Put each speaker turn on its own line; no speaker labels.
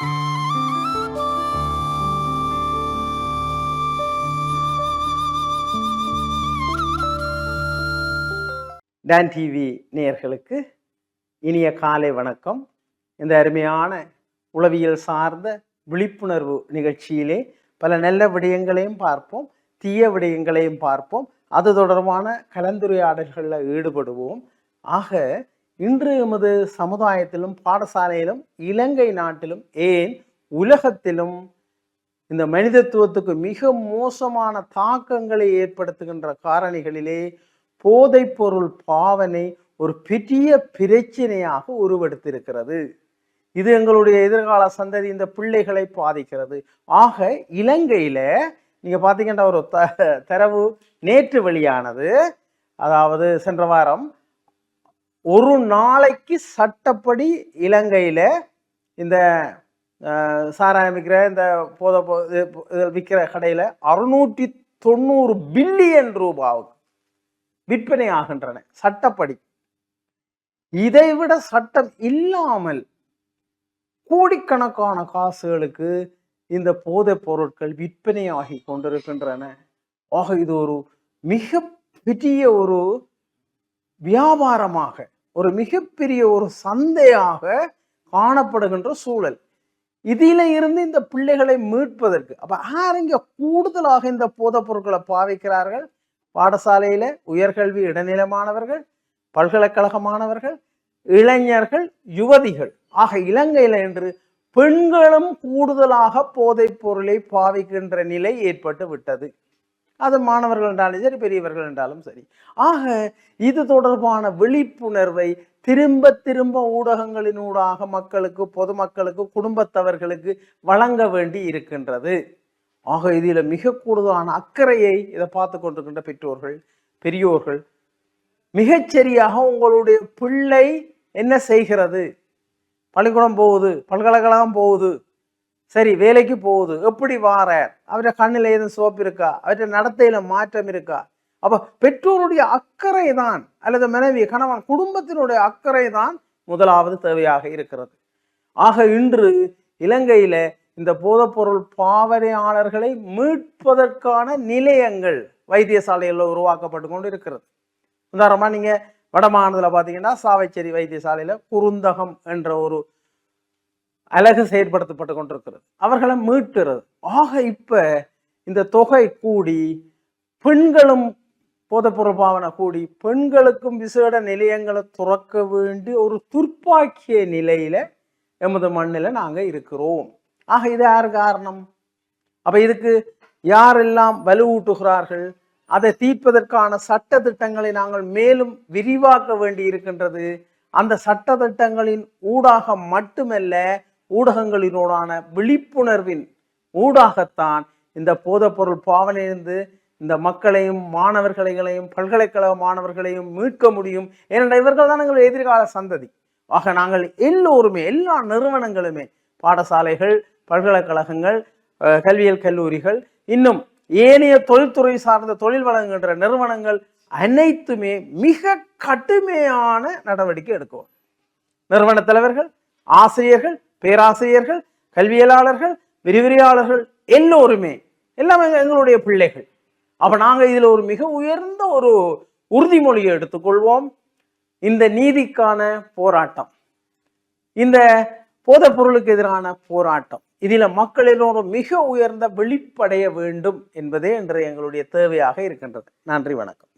Don TV நேயர்களுக்கு இனிய காலை வணக்கம். இந்த அருமையான உளவியல் சார்ந்த விழிப்புணர்வு நிகழ்ச்சியிலே பல நல்ல விடயங்களையும் பார்ப்போம் தீய விடயங்களையும் பார்ப்போம். அது தொடர்பான கலந்துரையாடல்களில் ஈடுபடுவோம். ஆக இன்று எமது சமுதாயத்திலும் பாடசாலையிலும் இலங்கை நாட்டிலும் ஏன் உலகத்திலும் இந்த மனிதத்துவத்துக்கு மிக மோசமான தாக்கங்களை ஏற்படுத்துகின்ற காரணிகளிலே போதைப்பொருள் பாவனை ஒரு பெரிய பிரச்சனையாக உருவெடுத்திருக்கிறது. இது எங்களுடைய எதிர்கால சந்ததி இந்த பிள்ளைகளை பாதிக்கிறது. ஆக இலங்கையில நீங்க பாத்தீங்கன்னா ஒரு த தரவு நேற்று வெளியானது. அதாவது சென்ற வாரம் ஒரு நாளைக்கு சட்டப்படி இலங்கையில் இந்த சாராயம் விற்கிற இந்த போதை விற்கிற கடையில் அறுநூற்றி தொண்ணூறு பில்லியன் ரூபாவுக்கு விற்பனை ஆகின்றன சட்டப்படி. இதைவிட சட்டம் இல்லாமல் கோடிக்கணக்கான காசுகளுக்கு இந்த போதைப் பொருட்கள் விற்பனையாகி கொண்டிருக்கின்றன. ஆக இது ஒரு மிக பெரிய ஒரு வியாபாரமாக ஒரு மிகப்பெரிய ஒரு சந்தையாக காணப்படுகின்ற சூழல். இதில இருந்து இந்த பிள்ளைகளை மீட்பதற்கு அப்ப ஆரங்க கூடுதலாக இந்த போதைப் பொருட்களை பாவிக்கிறார்கள்? பாடசாலையில உயர்கல்வி இடைநிலை மாணவர்கள் பல்கலைக்கழக மாணவர்கள் இளைஞர்கள் யுவதிகள். ஆக இலங்கையில என்று பெண்களும் கூடுதலாக போதைப் பொருளை பாவிக்கின்ற நிலை ஏற்பட்டு விட்டது. அது மாணவர்கள் என்றாலும் சரி பெரியவர்கள் என்றாலும் சரி. ஆக இது தொடர்பான விழிப்புணர்வை திரும்ப திரும்ப ஊடகங்களினூடாக மக்களுக்கு பொதுமக்களுக்கு குடும்பத்தவர்களுக்கு வழங்க வேண்டி இருக்கின்றது. ஆக இதில் மிக கூடுதலான அக்கறையை இதை பார்த்து கொண்டிருக்கின்ற பெற்றோர்கள் பெரியோர்கள் மிகச்சரியாக உங்களுடைய பிள்ளை என்ன செய்கிறது? பள்ளிக்கூடம் போகுது பல்கலைக்கழகம் போகுது சரி வேலைக்கு போகுது. எப்படி வாரார் அவருடைய கண்ணில் ஏதும் சோப்பு இருக்கா? அவருடைய நடத்தையில மாற்றம் இருக்கா? அப்போ பெற்றோருடைய அக்கறை தான் அல்லது மனைவி கணவன் குடும்பத்தினுடைய அக்கறை தான் முதலாவது தேவையாக இருக்கிறது. ஆக இன்று இலங்கையில இந்த போதைப்பொருள் பாவனையாளர்களை மீட்பதற்கான நிலையங்கள் வைத்தியசாலைகளில் உருவாக்கப்பட்டு கொண்டு இருக்கிறது உதாரணமாக நீங்கள் வடமாநிலத்தில் பார்த்தீங்கன்னா சாவைச்சேரி வைத்தியசாலையில் குருந்தகம் என்ற ஒரு அழகு செயற்படுத்தப்பட்டு கொண்டிருக்கிறது. அவர்களை மீட்டுறது. ஆக இப்ப இந்த தொகை கூடி பெண்களும் போதைப்பொருள் பாவனை கூடி பெண்களுக்கும் விசேட நிலையங்களை துறக்க வேண்டி ஒரு துர்ப்பாக்கிய நிலையில எமது மண்ணில் நாங்கள் இருக்கிறோம். ஆக இது யார் காரணம்? அப்ப இதுக்கு யாரெல்லாம் வலுவூட்டுகிறார்கள்? அதை தீர்ப்பதற்கான சட்ட திட்டங்களை நாங்கள் மேலும் விரிவாக்க வேண்டி இருக்கின்றது அந்த சட்ட திட்டங்களின் ஊடாக மட்டுமல்ல ஊடகங்களினோடான விழிப்புணர்வின் ஊடாகத்தான் இந்த போதைப்பொருள் பாவனையிலிருந்து இந்த மக்களையும் மாணவர்களையும் பல்கலைக்கழக மாணவர்களையும் மீட்க முடியும். ஏனென்றால் இவர்கள் தான் எங்கள் எதிர்கால சந்ததி. ஆக நாங்கள் எல்லோருமே எல்லா நிறுவனங்களுமே பாடசாலைகள் பல்கலைக்கழகங்கள் அஹ், கல்வியியல் கல்லூரிகள் இன்னும் ஏனைய தொழில்துறை சார்ந்த தொழில் வழங்குகின்ற நிறுவனங்கள் அனைத்துமே மிக கடுமையான நடவடிக்கை எடுக்கும் நிறுவன தலைவர்கள் ஆசிரியர்கள் பேராசிரியர்கள் கல்வியலாளர்கள் விரிவிரியாளர்கள் எல்லோருமே எல்லாமே எங்களுடைய பிள்ளைகள். அப்போ நாங்கள் இதில் ஒரு மிக உயர்ந்த ஒரு உறுதிமொழியை எடுத்துக்கொள்வோம். இந்த நீதிக்கான போராட்டம். இந்த போதைப் பொருளுக்கு எதிரான போராட்டம். இதில் மக்கள் எல்லோரும் மிக உயர்ந்த வெளிப்படைய வேண்டும் என்பதே இன்று எங்களுடைய தேவையாக இருக்கின்றது. நன்றி வணக்கம்.